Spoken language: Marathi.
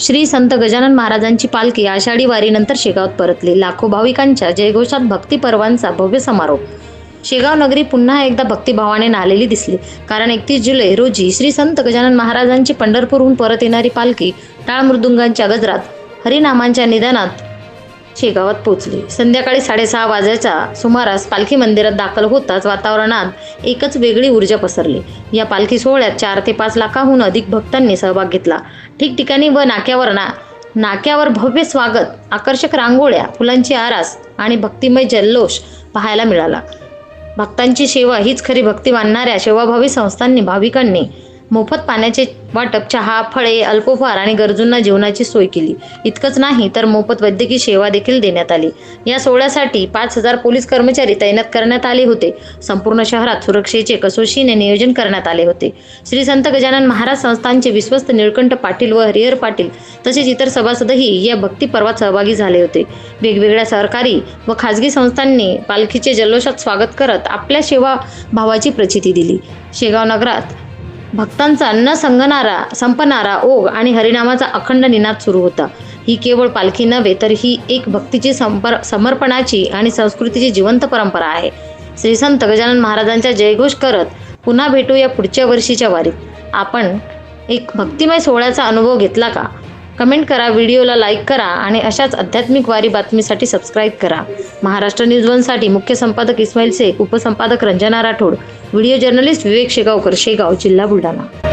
श्री संत गजानन महाराजांची पालखी आषाढी वारीनंतर शेगावात परतली. लाखो भाविकांच्या जयघोषात भक्ती पर्वांचा भव्य समारोप. शेगाव नगरी पुन्हा एकदा भक्तिभावाने नालेली दिसली. कारण एकतीस जुलै रोजी श्री संत गजानन महाराजांची पंढरपूरहून परत येणारी पालखी टाळ मृदुंगांच्या गजरात हरिनामांच्या निदानात शेगावात पोहोचली संध्याकाळी साडेसहा वाजायच्या सुमारास पालखी मंदिरात दाखल होताच वातावरणात एकच वेगळी ऊर्जा पसरली. या पालखी सोहळ्यात चार ते पाच लाखाहून अधिक भक्तांनी सहभाग घेतला. ठिकठिकाणी व नाक्यावर ना नाक्यावर भव्य स्वागत आकर्षक रांगोळ्या फुलांची आरास आणि भक्तिमय जल्लोष पाहायला मिळाला. भक्तांची सेवा हीच खरी भक्ती मानणाऱ्या सेवाभावी संस्थांनी भाविकांनी मोफत पाण्याचे वाटप चहा फळे अल्पोपहार आणि गरजूंना जेवणाची सोय केली. इतकंच नाही तर मोफत वैद्यकीय सेवा देखील देण्यात आली. या सोहळ्यासाठी पाच हजार पोलीस कर्मचारी तैनात करण्यात आले होते. संपूर्ण शहरात सुरक्षेचे कसोशीने नियोजन करण्यात आले होते. श्री संत गजानन महाराज संस्थांचे विश्वस्त निळकंठ पाटील व हरिहर पाटील तसेच इतर सभासदही या भक्ती पर्वात सहभागी झाले होते. वेगवेगळ्या सरकारी व खाजगी संस्थांनी पालखीचे जल्लोषात स्वागत करत आपल्या सेवा भावाची प्रचिती दिली. शेगाव नगरात भक्तांचा न संगणारा संपणारा ओघ आणि हरिनामाचा अखंड निनाद सुरू होता. ही केवळ पालखी नव्हे तर ही एक भक्तीची संपर समर्पणाची आणि संस्कृतीची जिवंत परंपरा आहे. श्री संत गजानन महाराजांचा जयघोष करत पुन्हा भेटूया पुढच्या वर्षीच्या वारीत. आपण एक भक्तिमय सोहळ्याचा अनुभव घेतला का? कमेंट करा व्हिडिओला लाईक करा आणि अशाच आध्यात्मिक वारी बातमीसाठी सबस्क्राईब करा. महाराष्ट्र न्यूज वनसाठी मुख्य संपादक इस्माईल शेख उपसंपादक रंजना राठोड. व्हिडिओ जर्नलिस्ट विवेक शेगावकर शेगाव जिल्हा बुलढाणा